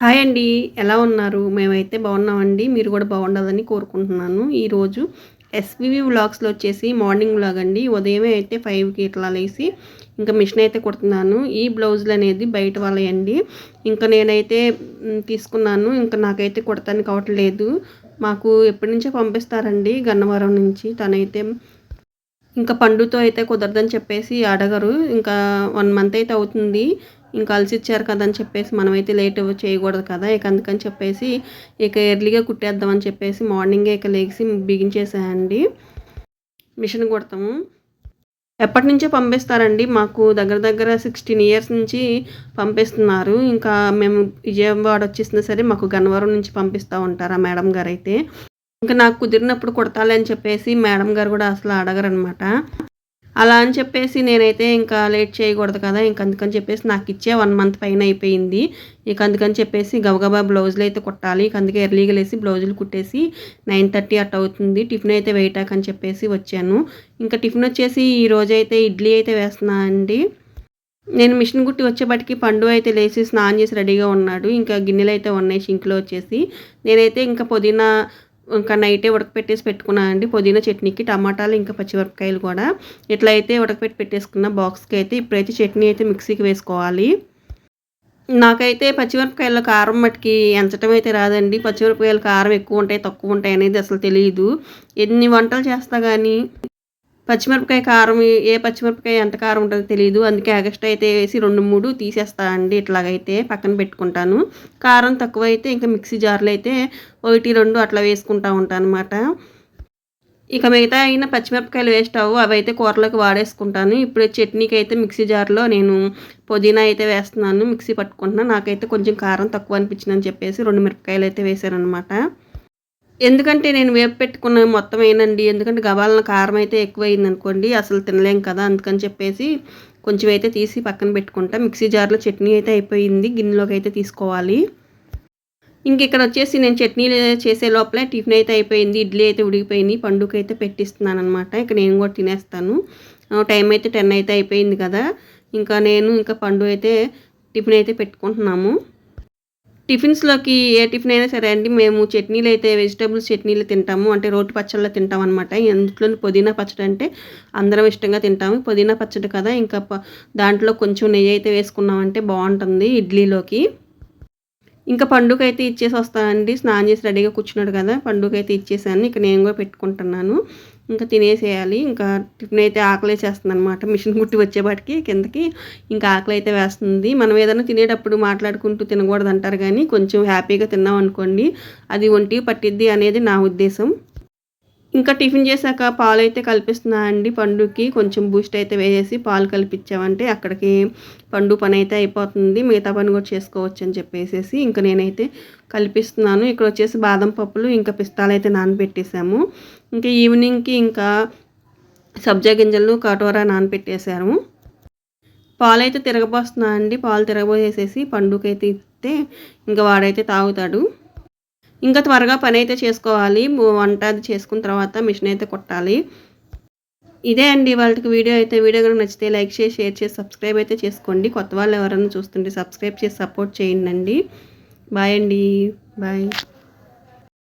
Hi అండి. ఎలా ఉన్నారు? మేమైతే బాగున్నామండి. మీరు కూడా బాగుండాలని కోరుకుంటున్నాను. ఈరోజు ఎస్వివి వ్లాగ్స్లో వచ్చేసి మార్నింగ్ వ్లాగ్ అండి. ఉదయమే అయితే ఫైవ్కి ఇట్లా లేసి ఇంకా మిషన్ అయితే కుడుతున్నాను. ఈ బ్లౌజులు అనేది బయట వాళ్ళయండి. ఇంకా నేనైతే తీసుకున్నాను. ఇంకా నాకైతే కుడతానికి అవట్లేదు మాకు ఎప్పటి నుంచో పంపిస్తారండి. గన్నవరం నుంచి తనైతే ఇంకా పండుతో అయితే కుదరదని చెప్పేసి అడగరు ఇంకా వన్ మంత్ అయితే అవుతుంది. ఇంకా ఇచ్చారు కదా అని చెప్పేసి మనమైతే లేట్ చేయకూడదు కదా ఇక అందుకని చెప్పేసి ఇక ఎర్లీగా కుట్టేద్దామని చెప్పేసి మార్నింగే ఇక లేచి బిగించేసాయండి. మిషన్ కుడతాము. ఎప్పటి నుంచో పంపిస్తారండి మాకు దగ్గర దగ్గర సిక్స్టీన్ ఇయర్స్ నుంచి పంపిస్తున్నారు. ఇంకా మేము విజయవాడ వచ్చేసినా సరే మాకు గన్నవరం నుంచి పంపిస్తూ ఉంటారు ఆ మేడం గారు అయితే. ఇంకా నాకు కుదిరినప్పుడు కుడతాలి అని చెప్పేసి మేడం గారు కూడా అసలు అడగరనమాట అలా అని చెప్పేసి నేనైతే ఇంకా లేట్ చేయకూడదు కదా ఇంక అందుకని చెప్పేసి నాకు ఇచ్చే వన్ మంత్ పైన అయిపోయింది. ఇక అందుకని చెప్పేసి గబగబా బ్లౌజులు అయితే కుట్టాలి. ఇక అందుకే ఎర్లీగా లేసి బ్లౌజులు కుట్టేసి నైన్ థర్టీ అట్ అవుతుంది. టిఫిన్ అయితే వేయటాక అని చెప్పేసి వచ్చాను. ఇంకా టిఫిన్ వచ్చేసి ఈ రోజైతే ఇడ్లీ అయితే వేస్తున్నా అండి. నేను మిషన్ కుట్టి వచ్చేపటికి పండు అయితే లేచి స్నానం చేసి రెడీగా ఉన్నాడు. ఇంకా గిన్నెలు అయితే ఉన్నాయి షింక్లో వచ్చేసి. నేనైతే ఇంకా పుదీనా ఇంకా నైటే ఉడకపెట్టేసి పెట్టుకున్నాను అండి. పుదీనా చట్నీకి టమాటాలు ఇంకా పచ్చిమిరపకాయలు కూడా. ఇట్లా అయితే ఉడకపెట్టి పెట్టేసుకున్న బాక్స్కి అయితే ఇప్పుడైతే చట్నీ అయితే మిక్సీకి వేసుకోవాలి. నాకైతే పచ్చిమిరపకాయల కారం మట్టుకి ఎంచటం అయితే రాదండి. పచ్చిమిరపకాయల కారం ఎక్కువ ఉంటాయి తక్కువ ఉంటాయి అనేది అసలు తెలియదు ఎన్ని వంటలు చేస్తా కానీ పచ్చిమిరపకాయ కారం ఏ పచ్చిమిరపకాయ ఎంత కారం ఉంటుందో తెలియదు అందుకే ఎగస్ట్రా అయితే వేసి రెండు మూడు తీసేస్తా అండి. ఇట్లాగైతే పక్కన పెట్టుకుంటాను. కారం తక్కువ అయితే ఇంకా మిక్సీ జార్లో అయితే ఒకటి రెండు అట్లా వేసుకుంటా ఉంటాను అనమాట ఇక మిగతా అయిన పచ్చిమిరపకాయలు వేస్ట్ అవ్వు. అవి అయితే కూరలోకి వాడేసుకుంటాను. ఇప్పుడు చట్నీకి అయితే మిక్సీ జార్లో నేను పుదీనా అయితే వేస్తున్నాను. మిక్సీ పట్టుకుంటున్నాను నాకైతే కొంచెం కారం తక్కువ అనిపించిందని చెప్పేసి రెండు మిరపకాయలు అయితే వేసాను అనమాట ఎందుకంటే నేను వేపు పెట్టుకున్న మొత్తం ఏనండి. ఎందుకంటే గబాలన కారం అయితే ఎక్కువైంది అనుకోండి అసలు తినలేం కదా అందుకని చెప్పేసి కొంచెం అయితే తీసి పక్కన పెట్టుకుంటా. మిక్సీ జార్లో చట్నీ అయితే అయిపోయింది గిన్నెలోకి అయితే తీసుకోవాలి. ఇంక ఇక్కడ వచ్చేసి నేను చట్నీలు చేసే లోపలే టిఫిన్ అయితే అయిపోయింది ఇడ్లీ అయితే ఉడిగిపోయింది పండుగ అయితే పెట్టిస్తున్నాను అనమాట ఇక నేను కూడా తినేస్తాను. టైం అయితే టెన్ అయితే అయిపోయింది కదా. ఇంకా నేను ఇంకా పండు అయితే టిఫిన్ అయితే పెట్టుకుంటున్నాము. టిఫిన్స్లోకి ఏ టిఫిన్ అయినా సరే అండి మేము చట్నీలు అయితే వెజిటేబుల్స్ చట్నీలు తింటాము. అంటే రోటి పచ్చళ్ళు తింటాం అనమాట ఎందులో పుదీనా పచ్చడి అంటే అందరం ఇష్టంగా తింటాము. పుదీనా పచ్చడి కదా ఇంకా దాంట్లో కొంచెం నెయ్యి అయితే వేసుకున్నామంటే బాగుంటుంది ఇడ్లీలోకి. ఇంకా పండుగ అయితే ఇచ్చేసి వస్తానండి. స్నానం చేసి రెడీగా కూర్చున్నాడు కదా పండుగ అయితే ఇచ్చేసాను. ఇక నేను కూడా పెట్టుకుంటున్నాను. ఇంకా తినేసేయాలి. ఇంకా టిఫిన్ అయితే ఆకలి వేసేస్తుంది అనమాట మిషన్ కుట్టి వచ్చేపాటికి కిందకి ఇంకా ఆకలి అయితే వేస్తుంది. మనం ఏదైనా తినేటప్పుడు మాట్లాడుకుంటూ తినకూడదు అంటారు కానీ కొంచెం హ్యాపీగా తిన్నాం అనుకోండి అది ఒంటి పట్టిద్ది అనేది నా ఉద్దేశం. ఇంకా టిఫిన్ చేశాక పాలు అయితే కల్పిస్తున్నా అండి పండుకి. కొంచెం బూస్ట్ అయితే వేసేసి పాలు కల్పించామంటే అక్కడికి పండు పని అయితే అయిపోతుంది. మిగతా పని కూడా చేసుకోవచ్చు అని చెప్పేసి ఇంకా నేనైతే కల్పిస్తున్నాను. ఇక్కడ వచ్చేసి బాదం పప్పులు ఇంకా పిస్తాలు అయితే నానబెట్టేసాము. ఇంకా ఈవినింగ్కి ఇంకా సబ్జా గింజలు కటోరా నానబెట్టేసాము. పాలు అయితే తిరగబోస్తున్నా అండి. పాలు తిరగబోసేసి పండుకైతే ఇస్తే ఇంకా వాడైతే తాగుతాడు. ఇంకా త్వరగా పని అయితే చేసుకోవాలి వంట అది చేసుకున్న తర్వాత మిషన్ అయితే కొట్టాలి. ఇదే అండి వాళ్ళకి వీడియో అయితే. వీడియో కనుక నచ్చితే లైక్ చేసి షేర్ చేసి సబ్స్క్రైబ్ అయితే చేసుకోండి. కొత్త వాళ్ళు ఎవరైనా చూస్తుంటే సబ్స్క్రైబ్ చేసి సపోర్ట్ చేయండి బాయ్ అండి. బాయ్.